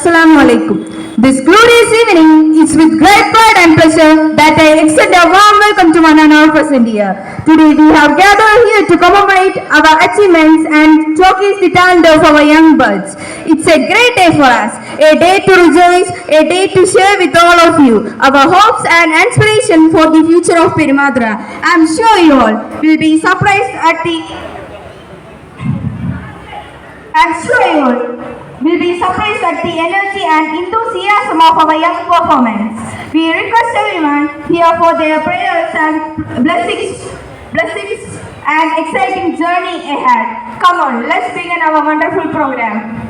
Assalamu alaikum. This glorious evening is with great pride and pleasure that I extend a warm welcome to one and present here. Today we have gathered here to commemorate our achievements and showcase the talent of our young birds. It's a great day for us, a day to rejoice, a day to share with all of you our hopes and inspiration for the future of Perimadra. I'm sure you all will be surprised at the I'm sure you all will be surprised at the energy and enthusiasm of our young performance. We request everyone here for their prayers and blessings, blessings and exciting journey ahead. Come on, let's begin our wonderful program.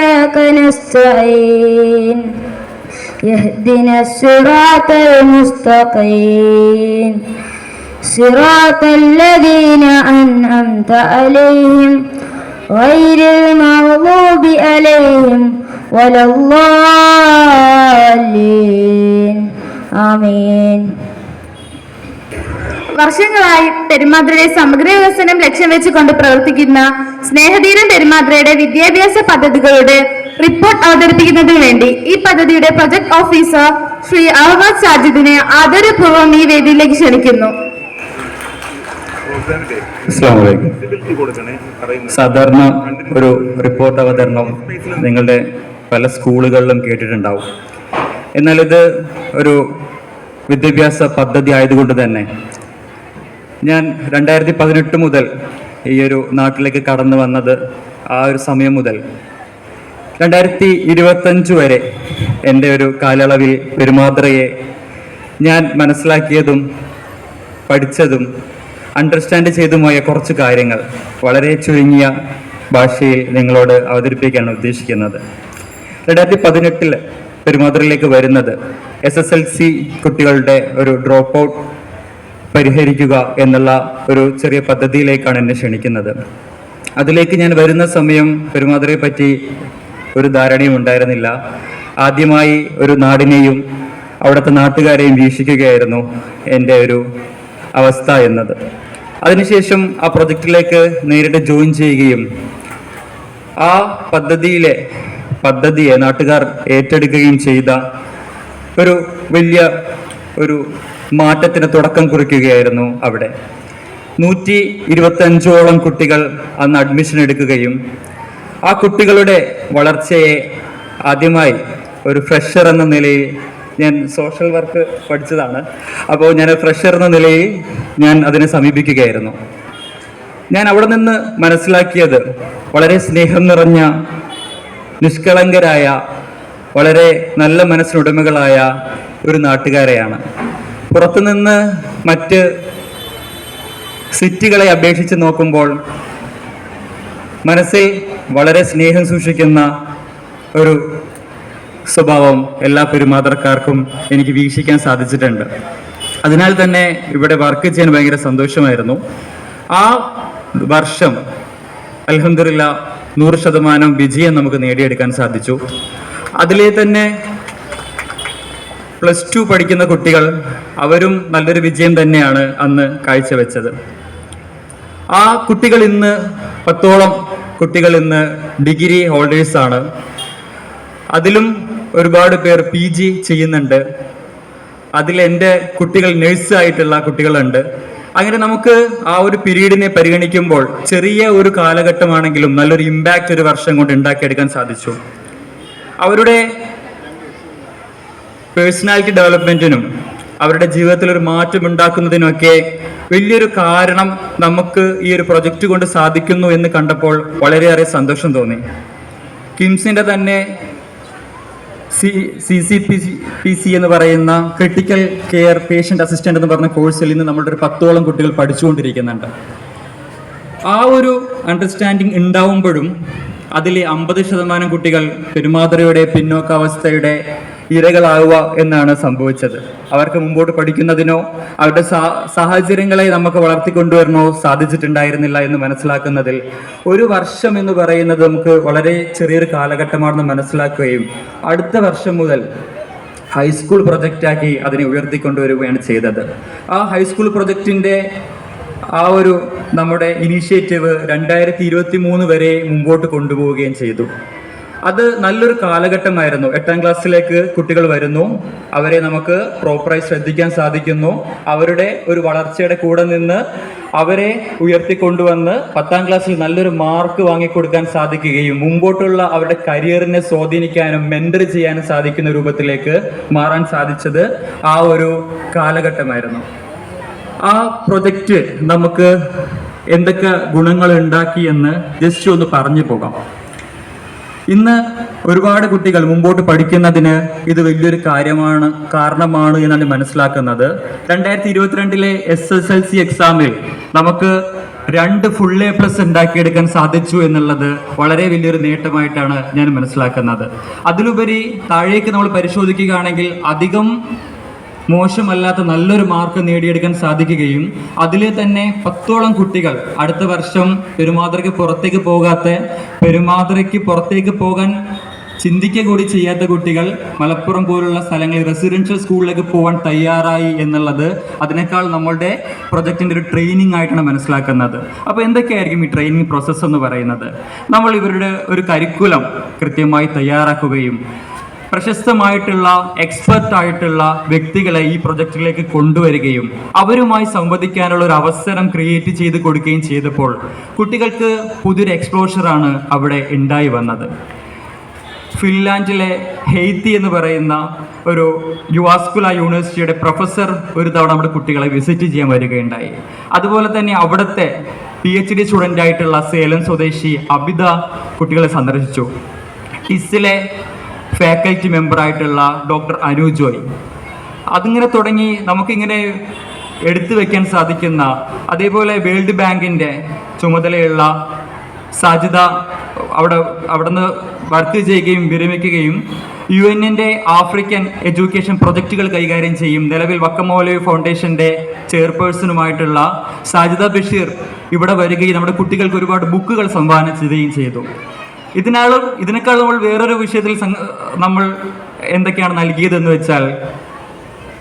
نستعين. يهدنا الصراط المستقيم. صراط الذين أنعمت عليهم غير المغضوب عليهم ولا الضالين. آمين. വർഷങ്ങളായി പെരുമാദ്രയുടെ സമഗ്ര വികസനം ലക്ഷ്യം വെച്ചുകൊണ്ട് പ്രവർത്തിക്കുന്ന സ്നേഹധീരം പെരുമാദ്രയുടെ വിദ്യാഭ്യാസ പദ്ധതികളുടെ report അവതരിപ്പിക്കുന്നതിന് വേണ്ടി ഈ പദ്ധതിയുടെ പ്രൊജക്ട് ഓഫീസർ ശ്രീ അഹമ്മദ് സാജിദിനെ ആദരപൂർവം ഈ വേദിയിലേക്ക് ക്ഷണിക്കുന്നു. സാധാരണ ഒരു റിപ്പോർട്ട് അവതരണം നിങ്ങളുടെ പല സ്കൂളുകളിലും കേട്ടിട്ടുണ്ടാവും. എന്നാൽ ഇത് ഒരു വിദ്യാഭ്യാസ പദ്ധതി ആയതുകൊണ്ട് തന്നെ ഞാൻ രണ്ടായിരത്തി പതിനെട്ട് മുതൽ ഈ ഒരു നാട്ടിലേക്ക് കടന്നു വന്നത് ആ ഒരു സമയം മുതൽ. രണ്ടായിരത്തി ഇരുപത്തഞ്ച് വരെ എന്റെ ഒരു കാലയളവിൽ പെരുമാത്രയെ ഞാൻ മനസ്സിലാക്കിയതും പഠിച്ചതും അണ്ടർസ്റ്റാൻഡ് ചെയ്തുമായ കുറച്ച് കാര്യങ്ങൾ വളരെ ചുരുങ്ങിയ ഭാഷയിൽ നിങ്ങളോട് അവതരിപ്പിക്കാനാണ് ഉദ്ദേശിക്കുന്നത്. രണ്ടായിരത്തി പതിനെട്ടിൽ പെരുമാതുരയിലേക്ക് വരുന്നത് എസ് എസ് എൽ സി കുട്ടികളുടെ ഒരു ഡ്രോപ്പ് ഔട്ട് പരിഹരിക്കുക എന്നുള്ള ഒരു ചെറിയ പദ്ധതിയിലേക്കാണ് എന്നെ ക്ഷണിക്കുന്നത്. അതിലേക്ക് ഞാൻ വരുന്ന സമയം പെരുമാതിരെ പറ്റി ഒരു ധാരണയും ഉണ്ടായിരുന്നില്ല. ആദ്യമായി ഒരു നാടിനെയും അവിടുത്തെ നാട്ടുകാരെയും വീക്ഷിക്കുകയായിരുന്നു എന്റെ ഒരു അവസ്ഥ എന്നത്. അതിനുശേഷം ആ പ്രൊജക്റ്റിലേക്ക് നേരിട്ട് ജോയിൻ ചെയ്യുകയും ആ പദ്ധതിയിലെ പദ്ധതിയെ നാട്ടുകാർ ഏറ്റെടുക്കുകയും ചെയ്ത ഒരു വലിയ ഒരു മാറ്റത്തിന് തുടക്കം കുറിക്കുകയായിരുന്നു അവിടെ. നൂറ്റി ഇരുപത്തഞ്ചോളം കുട്ടികൾ അന്ന് അഡ്മിഷൻ എടുക്കുകയും ആ കുട്ടികളുടെ വളർച്ചയെ ആദ്യമായി ഒരു ഫ്രഷർ എന്ന നിലയിൽ ഞാൻ സോഷ്യൽ വർക്ക് പഠിച്ചതാണ്. അപ്പോൾ ഞാൻ ഫ്രഷർ എന്ന നിലയിൽ ഞാൻ അതിനെ സമീപിക്കുകയായിരുന്നു. ഞാൻ അവിടെ നിന്ന് മനസ്സിലാക്കിയത് വളരെ സ്നേഹം നിറഞ്ഞ നിഷ്കളങ്കരായ വളരെ നല്ല മനസ്സിനുടമകളായ ഒരു നാട്ടുകാരെയാണ്. പുറത്തുനിന്ന് മറ്റ് സിറ്റികളെ അപേക്ഷിച്ച് നോക്കുമ്പോൾ മനസ്സിൽ വളരെ സ്നേഹം സൂക്ഷിക്കുന്ന ഒരു സ്വഭാവം എല്ലാ പെരുമാതർക്കാർക്കും എനിക്ക് വീക്ഷിക്കാൻ സാധിച്ചിട്ടുണ്ട്. അതിനാൽ തന്നെ ഇവിടെ വർക്ക് ചെയ്യാൻ ഭയങ്കര സന്തോഷമായിരുന്നു. ആ വർഷം അലഹമില്ല നൂറ് ശതമാനം വിജയം നമുക്ക് നേടിയെടുക്കാൻ സാധിച്ചു. അതിലെ തന്നെ പ്ലസ് ടു പഠിക്കുന്ന കുട്ടികൾ അവരും നല്ലൊരു വിജയം തന്നെയാണ് അന്ന് കാഴ്ചവെച്ചത്. ആ കുട്ടികൾ ഇന്ന് പത്തോളം കുട്ടികൾ ഇന്ന് ഡിഗ്രി ഹോൾഡേഴ്സ് ആണ്. അതിലും ഒരുപാട് പേർ പി ജി ചെയ്യുന്നുണ്ട്. അതിൽ എന്റെ കുട്ടികൾ നഴ്സ് ആയിട്ടുള്ള കുട്ടികളുണ്ട്. അങ്ങനെ നമുക്ക് ആ ഒരു പീരീഡിനെ പരിഗണിക്കുമ്പോൾ ചെറിയ ഒരു കാലഘട്ടമാണെങ്കിലും നല്ലൊരു ഇമ്പാക്റ്റ് ഒരു വർഷം കൊണ്ട് ഉണ്ടാക്കിയെടുക്കാൻ സാധിച്ചു. അവരുടെ പേഴ്സണാലിറ്റി ഡെവലപ്മെന്റിനും അവരുടെ ജീവിതത്തിൽ ഒരു മാറ്റം ഉണ്ടാക്കുന്നതിനൊക്കെ വലിയൊരു കാരണം നമുക്ക് ഈ ഒരു പ്രൊജക്റ്റ് കൊണ്ട് സാധിക്കുന്നു എന്ന് കണ്ടപ്പോൾ വളരെയേറെ സന്തോഷം തോന്നി. കിംസിന്റെ തന്നെ C C C P P C എന്ന് പറയുന്ന ക്രിട്ടിക്കൽ കെയർ പേഷ്യന്റ് അസിസ്റ്റന്റ് എന്ന് പറഞ്ഞ കോഴ്സിൽ നിന്ന് നമ്മുടെ ഒരു പത്തോളം കുട്ടികൾ പഠിച്ചുകൊണ്ടിരിക്കുന്നുണ്ട്. ആ ഒരു അണ്ടർസ്റ്റാൻഡിങ് ഉണ്ടാവുമ്പോഴും അതിലെ അമ്പത് ശതമാനം കുട്ടികൾ പെരുമാതറയുടെ പിന്നോക്കാവസ്ഥയുടെ ഇരകളാവുക എന്നാണ് സംഭവിച്ചത്. അവർക്ക് മുമ്പോട്ട് പഠിക്കുന്നതിനോ അവരുടെ സാഹചര്യങ്ങളെ നമുക്ക് വളർത്തിക്കൊണ്ടുവരണോ സാധിച്ചിട്ടുണ്ടായിരുന്നില്ല എന്ന് മനസ്സിലാക്കുന്നതിൽ ഒരു വർഷം എന്ന് പറയുന്നത് നമുക്ക് വളരെ ചെറിയൊരു കാലഘട്ടമാണെന്ന് മനസ്സിലാക്കുകയും അടുത്ത വർഷം മുതൽ ഹൈസ്കൂൾ പ്രൊജക്റ്റാക്കി അതിനെ ഉയർത്തിക്കൊണ്ടുവരികയാണ് ചെയ്തത്. ആ ഹൈസ്കൂൾ പ്രൊജക്റ്റിന്റെ ആ ഒരു നമ്മുടെ ഇനീഷ്യേറ്റീവ് രണ്ടായിരത്തി ഇരുപത്തി മൂന്ന് വരെ മുമ്പോട്ട് കൊണ്ടുപോവുകയും ചെയ്തു. അത് നല്ലൊരു കാലഘട്ടമായിരുന്നു. എട്ടാം ക്ലാസ്സിലേക്ക് കുട്ടികൾ വരുന്നു. അവരെ നമുക്ക് പ്രോപ്പറായി ശ്രദ്ധിക്കാൻ സാധിക്കുന്നു. അവരുടെ ഒരു വളർച്ചയുടെ കൂടെ നിന്ന് അവരെ ഉയർത്തിക്കൊണ്ടുവന്ന് പത്താം ക്ലാസ്സിൽ നല്ലൊരു മാർക്ക് വാങ്ങിക്കൊടുക്കാൻ സാധിക്കുകയും മുമ്പോട്ടുള്ള അവരുടെ കരിയറിനെ സ്വാധീനിക്കാനും മെന്റർ ചെയ്യാനും സാധിക്കുന്ന രൂപത്തിലേക്ക് മാറാൻ സാധിച്ചത് ആ ഒരു കാലഘട്ടമായിരുന്നു. ആ പ്രൊജക്റ്റ് നമുക്ക് എന്തൊക്കെ ഗുണങ്ങൾ ഉണ്ടാക്കി എന്ന് ജസ്റ്റ് ഒന്ന് പറഞ്ഞു പോകാം. ഇന്ന് ഒരുപാട് കുട്ടികൾ മുമ്പോട്ട് പഠിക്കുന്നതിന് ഇത് വലിയൊരു കാര്യമാണ് കാരണമാണ് എന്നാണ് മനസ്സിലാക്കുന്നത്. രണ്ടായിരത്തി ഇരുപത്തിരണ്ടിലെ എസ് എസ് എൽ സി എക്സാമിൽ നമുക്ക് രണ്ട് ഫുൾ എ പ്ലസ് ഉണ്ടാക്കിയെടുക്കാൻ സാധിച്ചു എന്നുള്ളത് വളരെ വലിയൊരു നേട്ടമായിട്ടാണ് ഞാൻ മനസ്സിലാക്കുന്നത്. അതിലുപരി താഴേക്ക് നമ്മൾ പരിശോധിക്കുകയാണെങ്കിൽ അധികം മോശമല്ലാത്ത നല്ലൊരു മാർക്ക് നേടിയെടുക്കാൻ സാധിക്കുകയും അതിലെ തന്നെ പത്തോളം കുട്ടികൾ അടുത്ത വർഷം പെരുമാതറയ്ക്ക് പുറത്തേക്ക് പോകാത്ത പെരുമാതറയ്ക്ക് പുറത്തേക്ക് പോകാൻ ചിന്തിക്കുക കൂടി ചെയ്യാത്ത കുട്ടികൾ മലപ്പുറം പോലുള്ള സ്ഥലങ്ങളിൽ റെസിഡൻഷ്യൽ സ്കൂളിലേക്ക് പോകാൻ തയ്യാറായി എന്നുള്ളത് അതിനേക്കാൾ നമ്മളുടെ പ്രൊജക്റ്റിന്റെ ഒരു ട്രെയിനിങ് ആയിട്ടാണ് മനസ്സിലാക്കുന്നത്. അപ്പോൾ എന്തൊക്കെയായിരിക്കും ഈ ട്രെയിനിങ് പ്രോസസ്സ് എന്ന് പറയുന്നത്? നമ്മൾ ഇവരുടെ ഒരു കരിക്കുലം കൃത്യമായി തയ്യാറാക്കുകയും പ്രശസ്തമായിട്ടുള്ള എക്സ്പെർട്ട് ആയിട്ടുള്ള വ്യക്തികളെ ഈ പ്രൊജക്റ്റിലേക്ക് കൊണ്ടുവരികയും അവരുമായി സംവദിക്കാനുള്ള ഒരു അവസരം ക്രിയേറ്റ് ചെയ്ത് കൊടുക്കുകയും ചെയ്തപ്പോൾ കുട്ടികൾക്ക് പുതിയൊരു എക്സ്പ്ലോഷറാണ് അവിടെ ഉണ്ടായി വന്നത്. ഫിൻലാൻഡിലെ ഹെയ്ത്തി എന്ന് പറയുന്ന ഒരു യുവാസ്കുല യൂണിവേഴ്സിറ്റിയുടെ പ്രൊഫസർ ഒരു തവണ നമ്മുടെ കുട്ടികളെ വിസിറ്റ് ചെയ്യാൻ വരികയുണ്ടായി. അതുപോലെ തന്നെ അവിടുത്തെ പി എച്ച് ഡി സ്റ്റുഡന്റ് ആയിട്ടുള്ള സേലം സ്വദേശി അബിത കുട്ടികളെ സന്ദർശിച്ചു. ടിസിലെ ഫാക്കൽറ്റി മെമ്പറായിട്ടുള്ള ഡോക്ടർ അനു ജോയ്. അതിങ്ങനെ തുടങ്ങി നമുക്കിങ്ങനെ എടുത്തു വയ്ക്കാൻ സാധിക്കുന്ന അതേപോലെ വേൾഡ് ബാങ്കിന്റെ ചുമതലയുള്ള സാധ്യത അവിടെ അവിടുന്ന് വർക്ക് ചെയ്യുകയും വിരമിക്കുകയും യു എന്നിന്റെ ആഫ്രിക്കൻ എഡ്യൂക്കേഷൻ പ്രൊജക്റ്റുകൾ കൈകാര്യം ചെയ്യും. നിലവിൽ വക്കമോലി ഫൗണ്ടേഷന്റെ ചെയർപേഴ്സണുമായിട്ടുള്ള സാജിദ ബഷീർ ഇവിടെ വരികയും നമ്മുടെ കുട്ടികൾക്ക് ഒരുപാട് ബുക്കുകൾ സംഭാവന ചെയ്യുകയും ചെയ്തു. ഇതിനാളും ഇതിനേക്കാൾ നമ്മൾ വേറൊരു വിഷയത്തിൽ നമ്മൾ എന്തൊക്കെയാണ് നൽകിയതെന്ന് വെച്ചാൽ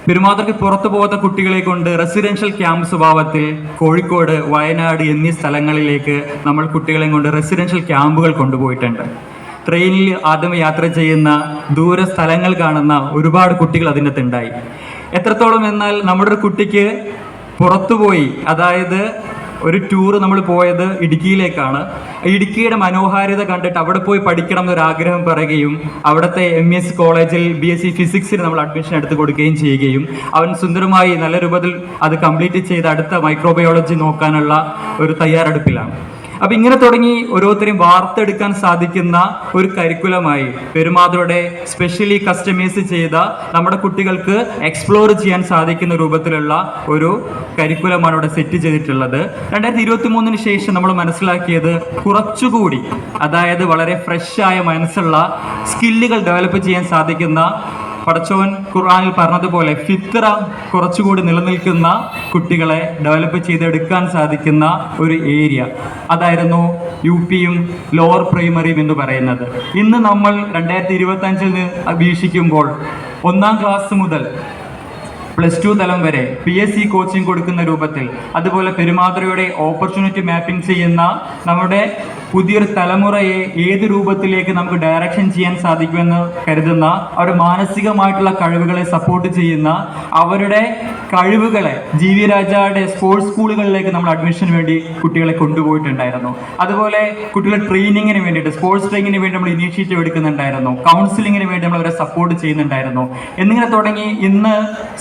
പെരുമാതൃക്ക് പുറത്തു പോകാത്ത കുട്ടികളെ കൊണ്ട് റെസിഡൻഷ്യൽ ക്യാമ്പ് സ്വഭാവത്തിൽ കോഴിക്കോട് വയനാട് എന്നീ സ്ഥലങ്ങളിലേക്ക് നമ്മൾ കുട്ടികളെ കൊണ്ട് റെസിഡൻഷ്യൽ ക്യാമ്പുകൾ കൊണ്ടുപോയിട്ടുണ്ട്. ട്രെയിനിൽ ആദ്യം യാത്ര ചെയ്യുന്ന ദൂര സ്ഥലങ്ങൾ കാണുന്ന ഒരുപാട് കുട്ടികൾ അതിന്റെ അകത്തുണ്ടായി എത്രത്തോളം എന്നാൽ നമ്മുടെ ഒരു കുട്ടിക്ക് പുറത്തുപോയി അതായത് ഒരു ടൂർ നമ്മൾ പോയത് ഇടുക്കിയിലേക്കാണ്. ഇടുക്കിയുടെ മനോഹാരിത കണ്ടിട്ട് അവിടെ പോയി പഠിക്കണം എന്നൊരു ആഗ്രഹം പറയുകയും അവിടുത്തെ എം എസ് കോളേജിൽ ബി എസ് സി ഫിസിക്സിന് നമ്മൾ അഡ്മിഷൻ എടുത്ത് കൊടുക്കുകയും ചെയ്യുകയും അവൻ സുന്ദരമായി നല്ല രൂപത്തിൽ അത് കംപ്ലീറ്റ് ചെയ്ത് അടുത്ത മൈക്രോബയോളജി നോക്കാനുള്ള ഒരു തയ്യാറെടുപ്പിലാണ്. അപ്പൊ ഇങ്ങനെ തുടങ്ങി ഓരോരുത്തരെയും വാർത്തെടുക്കാൻ സാധിക്കുന്ന ഒരു കരിക്കുലമായി പെരുമാതയുടെ സ്പെഷ്യലി കസ്റ്റമൈസ് ചെയ്ത നമ്മുടെ കുട്ടികൾക്ക് എക്സ്പ്ലോർ ചെയ്യാൻ സാധിക്കുന്ന രൂപത്തിലുള്ള ഒരു കരിക്കുലമാണ് ഇവിടെ സെറ്റ് ചെയ്തിട്ടുള്ളത്. രണ്ടായിരത്തി ഇരുപത്തി മൂന്നിന് ശേഷം നമ്മൾ മനസ്സിലാക്കിയത് കുറച്ചുകൂടി അതായത് വളരെ ഫ്രഷ് ആയ മനസ്സുള്ള സ്കില്ലുകൾ ഡെവലപ്പ് ചെയ്യാൻ സാധിക്കുന്ന പടച്ചോൻ ഖുർആാനിൽ പറഞ്ഞതുപോലെ ഫിത്ര കുറച്ചുകൂടി നിലനിൽക്കുന്ന കുട്ടികളെ ഡെവലപ്പ് ചെയ്തെടുക്കാൻ സാധിക്കുന്ന ഒരു ഏരിയ അതായിരുന്നു യു പിയും ലോവർ പ്രൈമറിയും എന്ന് പറയുന്നത്. ഇന്ന് നമ്മൾ രണ്ടായിരത്തി ഇരുപത്തി അഞ്ചിൽ വീക്ഷിക്കുമ്പോൾ ഒന്നാം ക്ലാസ് മുതൽ പ്ലസ് ടു തലം വരെ പി എസ് സി കോച്ചിങ് കൊടുക്കുന്ന രൂപത്തിൽ അതുപോലെ പെരുമാതൃയുടെ ഓപ്പർച്യൂണിറ്റി മാപ്പിംഗ് ചെയ്യുന്ന നമ്മുടെ പുതിയൊരു തലമുറയെ ഏത് രൂപത്തിലേക്ക് നമുക്ക് ഡയറക്ഷൻ ചെയ്യാൻ സാധിക്കുമെന്ന് കരുതുന്ന അവരുടെ മാനസികമായിട്ടുള്ള കഴിവുകളെ സപ്പോർട്ട് ചെയ്യുന്ന അവരുടെ കഴിവുകളെ ജി വി രാജയുടെ സ്പോർട്സ് സ്കൂളുകളിലേക്ക് നമ്മൾ അഡ്മിഷന് വേണ്ടി കുട്ടികളെ കൊണ്ടുപോയിട്ടുണ്ടായിരുന്നു. അതുപോലെ കുട്ടികളെ ട്രെയിനിങ്ങിന് വേണ്ടിയിട്ട് സ്പോർട്സ് ട്രെയിനിങ്ങിന് വേണ്ടി നമ്മൾ ഇനീഷ്യേറ്റീവ് എടുക്കുന്നുണ്ടായിരുന്നു. കൗൺസിലിങ്ങിന് വേണ്ടി നമ്മൾ അവരെ സപ്പോർട്ട് ചെയ്യുന്നുണ്ടായിരുന്നു. എന്നിങ്ങനെ തുടങ്ങി ഇന്ന്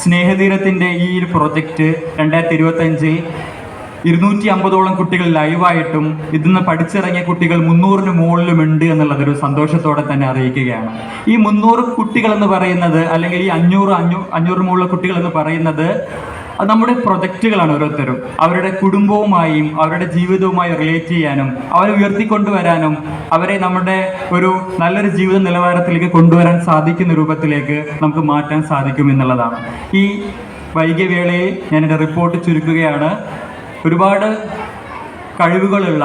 സ്നേഹതീരത്തിന്റെ ഈ ഒരു പ്രൊജക്റ്റ് രണ്ടായിരത്തി ഇരുപത്തഞ്ചിൽ ഇരുന്നൂറ്റി അമ്പതോളം കുട്ടികൾ ലൈവായിട്ടും ഇതിന്ന് പഠിച്ചിറങ്ങിയ കുട്ടികൾ മുന്നൂറിന് മുകളിലും ഉണ്ട് എന്നുള്ളതൊരു സന്തോഷത്തോടെ തന്നെ അറിയിക്കുകയാണ്. ഈ മുന്നൂറ് കുട്ടികൾ എന്ന് പറയുന്നത് അല്ലെങ്കിൽ ഈ അഞ്ഞൂറ് അഞ്ഞൂ അഞ്ഞൂറ് മുകളിലുള്ള കുട്ടികൾ എന്ന് പറയുന്നത് അത് നമ്മുടെ പ്രൊജക്റ്റുകളാണ് ഓരോരുത്തരും. അവരുടെ കുടുംബവുമായും അവരുടെ ജീവിതവുമായി റിലേറ്റ് ചെയ്യാനും അവരെ ഉയർത്തിക്കൊണ്ടുവരാനും അവരെ നമ്മുടെ ഒരു നല്ലൊരു ജീവിത നിലവാരത്തിലേക്ക് കൊണ്ടുവരാൻ സാധിക്കുന്ന രൂപത്തിലേക്ക് നമുക്ക് മാറ്റാൻ സാധിക്കും എന്നുള്ളതാണ്. ഈ വൈകിയ വേളയിൽ ഞാൻ എന്റെ റിപ്പോർട്ട് ചുരുക്കുകയാണ്. ഒരുപാട് കഴിവുകളുള്ള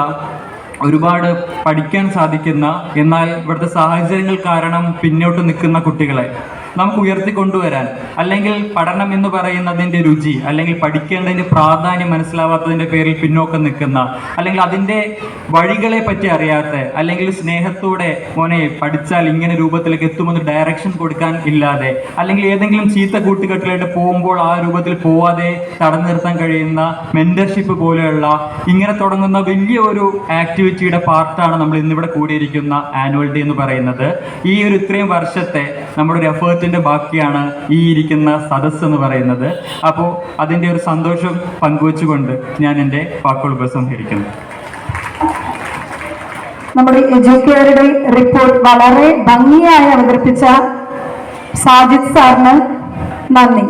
ഒരുപാട് പഠിക്കാൻ സാധിക്കുന്ന എന്നാൽ ഇവിടുത്തെ സാഹചര്യങ്ങൾ കാരണം പിന്നോട്ട് നിൽക്കുന്ന കുട്ടികളെ. നമുക്ക് ഉയർത്തിക്കൊണ്ടുവരാൻ അല്ലെങ്കിൽ പഠനം എന്ന് പറയുന്നതിന്റെ രുചി അല്ലെങ്കിൽ പഠിക്കേണ്ടതിന്റെ പ്രാധാന്യം മനസ്സിലാവാത്തതിന്റെ പേരിൽ പിന്നോക്കം നിൽക്കുന്ന അല്ലെങ്കിൽ അതിന്റെ വഴികളെ പറ്റി അറിയാത്ത അല്ലെങ്കിൽ സ്നേഹത്തോടെ മോനെ പഠിച്ചാൽ ഇങ്ങനെ രൂപത്തിലേക്ക് എത്തുമെന്ന് ഡയറക്ഷൻ കൊടുക്കാൻ ഇല്ലാതെ അല്ലെങ്കിൽ ഏതെങ്കിലും ചീത്ത കൂട്ടുകെട്ടിലായിട്ട് പോകുമ്പോൾ ആ രൂപത്തിൽ പോവാതെ തടഞ്ഞു നിർത്താൻ കഴിയുന്ന മെന്റർഷിപ്പ് പോലെയുള്ള ഇങ്ങനെ തുടങ്ങുന്ന വലിയ ഒരു ആക്ടിവിറ്റിയുടെ പാർട്ടാണ് നമ്മൾ ഇന്നിവിടെ കൂടിയിരിക്കുന്ന ആനുവൽ ഡേ എന്ന് പറയുന്നത്. ഈ ഒരു ഇത്രയും വർഷത്തെ നമ്മുടെ ഒരു എഫേർട്ടിന്റെ ബാക്കിയാണ് ഈ ഇരിക്കുന്ന സദസ്സ് എന്ന് പറയുന്നത്. അപ്പോൾ അതിന്റെ ഒരു സന്തോഷം പങ്കുവച്ചുകൊണ്ട് ഞാൻ എന്റെ വാക്കുകൾ ഉപസംഹരിക്കുന്നു. നമ്മുടെ എഡ്യൂക്കേറ്ററുടെ റിപ്പോർട്ട് വളരെ ഭംഗിയായി അവതരിപ്പിച്ച സാജിദ് സാറിന് നന്ദി.